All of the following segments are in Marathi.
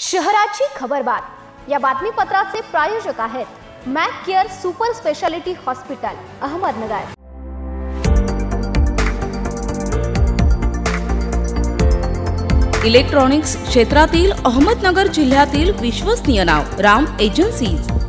शहराची खबरबात या बातमीपत्राचे प्रायोजक आहेत Mac Care super speciality hospital Ahmednagar. Electronics क्षेत्रातील अहमदनगर जिल्ह्यातील विश्वसनीय नाव राम एजन्सीज.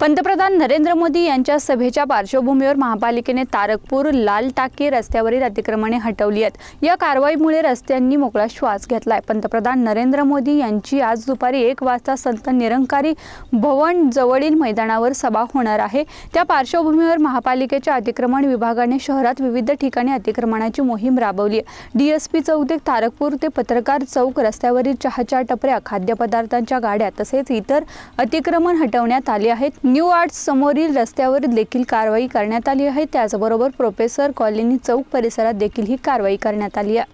पंतप्रधान नरेंद्र मोदी यांच्या सभेच्या पार्श्वभूमीवर महापालिकेने तारकपूर लाल टाकी रस्त्यावरील अतिक्रमणे हटवली आहेत. या कारवाईमुळे रस्त्यांनी मोकळा श्वास घेतलाय. पंतप्रधान नरेंद्र मोदी यांची आज दुपारी एक वाजता संत निरंकारी भवन जवळील मैदानावर सभा होणार आहे. त्या पार्श्वभूमीवर महापालिकेच्या अतिक्रमण विभागाने शहरात विविध ठिकाणी अतिक्रमणाची मोहीम राबवली आहे. डीएसपी चौक ते तारकपूर ते पत्रकार चौक रस्त्यावरील चहाच्या टपऱ्या खाद्यपदार्थांच्या गाड्या तसेच इतर अतिक्रमण हटवण्यात आले आहेत. न्यू आर्ट्स समोरील रस्त्यावर देखील कारवाई करण्यात आली आहे. त्याचबरोबर प्रोफेसर कॉलनी चौक परिसरात देखील ही कारवाई करण्यात आली आहे.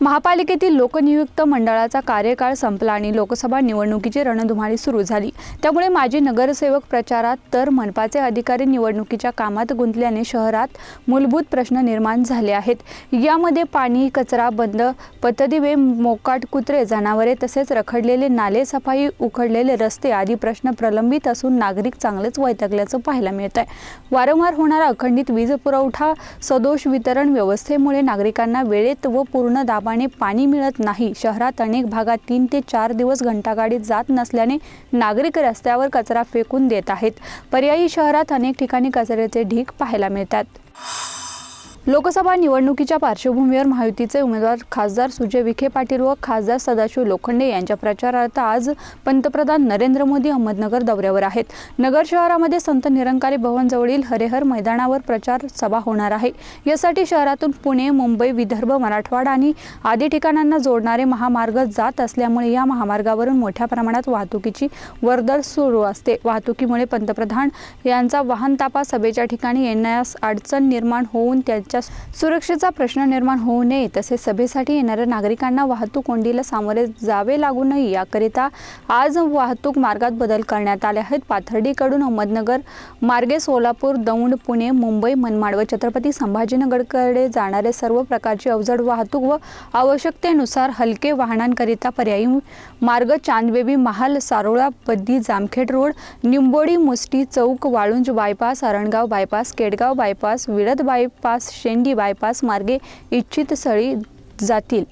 महापालिकेतील लोकनियुक्त मंडळाचा कार्यकाळ संपला आणि लोकसभा निवडणुकीची रणधुमाळी सुरू झाली. त्यामुळे माजी नगरसेवक प्रचारात तर मनपाचे अधिकारी निवडणुकीच्या कामात गुंतल्याने शहरात मूलभूत प्रश्न निर्माण झाले आहेत. यामध्ये पाणी कचरा बंद पतदिवे मोकाट कुत्रे जनावरे तसेच रखडलेले नाले सफाई उखडलेले रस्ते आदी प्रश्न प्रलंबित असून नागरिक चांगलेच वैतागल्याचं पाहायला मिळत आहे वारंवार होणारा अखंडित वीज पुरवठा सदोष वितरण व्यवस्थेमुळे नागरिकांना वेळेत व पूर्ण नावाने पाणी मिळत नाही. शहरात अनेक भागात तीन ते चार दिवस घंटागाडीत जात नसल्याने नागरिक रस्त्यावर कचरा फेकून देत आहेत. पर्यायी शहरात अनेक ठिकाणी कचऱ्याचे ढीग पाहायला मिळतात. लोकसभा निवडणुकीच्या पार्श्वभूमीवर महायुतीचे उमेदवार खासदार सुजय विखे पाटील व खासदार सदाशिव लोखंडे यांच्या प्रचारार्थ आज पंतप्रधान नरेंद्र मोदी अहमदनगर दौऱ्यावर आहेत. नगर शहरामध्ये संत निरंकारी भवनजवळील हरेहर मैदानावर प्रचार सभा होणार आहे. यासाठी शहरातून पुणे मुंबई विदर्भ मराठवाडा आणि आदी ठिकाणांना जोडणारे महामार्ग जात असल्यामुळे या महामार्गावरून मोठ्या प्रमाणात वाहतुकीची वर्दळ सुरू असते. वाहतुकीमुळे पंतप्रधान यांचा वाहन तापा सभेच्या ठिकाणी येण्यास अडचण निर्माण होऊन त्या त्यांच्या सुरक्षेचा प्रश्न निर्माण होऊ नये तसेच सभेसाठी येणाऱ्या नागरिकांना वाहतूक कोंडीला सामोरे जावे लागू नये. याकरिता आज वाहतूक मार्गात बदल करण्यात आले आहेत. पाथर्डीकडून अहमदनगर मार्गे सोलापूर दौंड पुणे मुंबई मनमाड व छत्रपती संभाजीनगरकडे जाणारे सर्व प्रकारची अवजड वाहतूक व आवश्यकतेनुसार हलके वाहनांकरिता पर्यायी मार्ग Chandbibi Mahal Sarola Baddi Jamkhed road Nimbodi Musti chowk Walunj bypass Arangaon bypass Kedgaon bypass Vilad bypass Shendi bypass मार्गे इच्छित स्थळी जातील.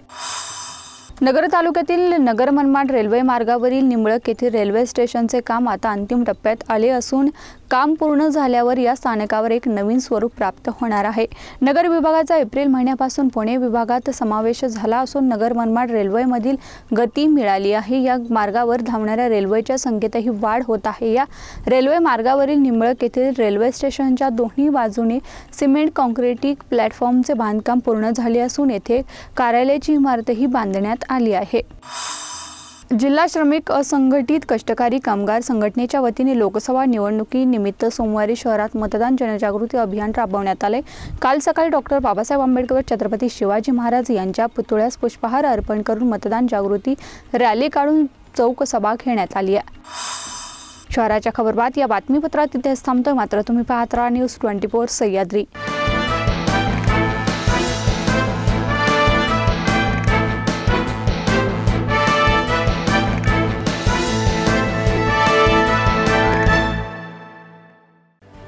नगर तालुक्यातील नगर मनमाड रेल्वे मार्गावरील निंबळक येथील रेल्वे स्टेशनचे काम आता अंतिम टप्प्यात आले असून काम पूर्ण झाल्यावर या स्थानकावर एक नवीन स्वरूप प्राप्त होणार आहे. नगर विभागाचा एप्रिल महिन्यापासून पुणे विभागात समावेश झाला असून नगर मनमाड रेल्वेमधील गती मिळाली आहे. या मार्गावर धावणाऱ्या रेल्वेच्या संख्येतही वाढ होत आहे. या रेल्वे मार्गावरील निंबळक येथील रेल्वे स्टेशनच्या दोन्ही बाजूने सिमेंट कॉन्क्रिटिक प्लॅटफॉर्मचे बांधकाम पूर्ण झाले असून येथे कार्यालयाची इमारतही बांधण्यात आली आहे. जिल्हा श्रमिक असंघटित कष्टकारी कामगार संघटनेच्या वतीने लोकसभा निवडणुकीनिमित्त सोमवारी शहरात मतदान जनजागृती अभियान राबवण्यात आले. काल सकाळी डॉक्टर बाबासाहेब आंबेडकर छत्रपती शिवाजी महाराज यांच्या पुतळ्यास पुष्पहार अर्पण करून मतदान जागृती रॅली काढून चौक सभा घेण्यात आली आहे. शहराच्या खबरबात या बातमीपत्रात तिथेच थांबतोय. मात्र तुम्ही पाहत राहा न्यूज ट्वेंटी फोर सह्याद्री.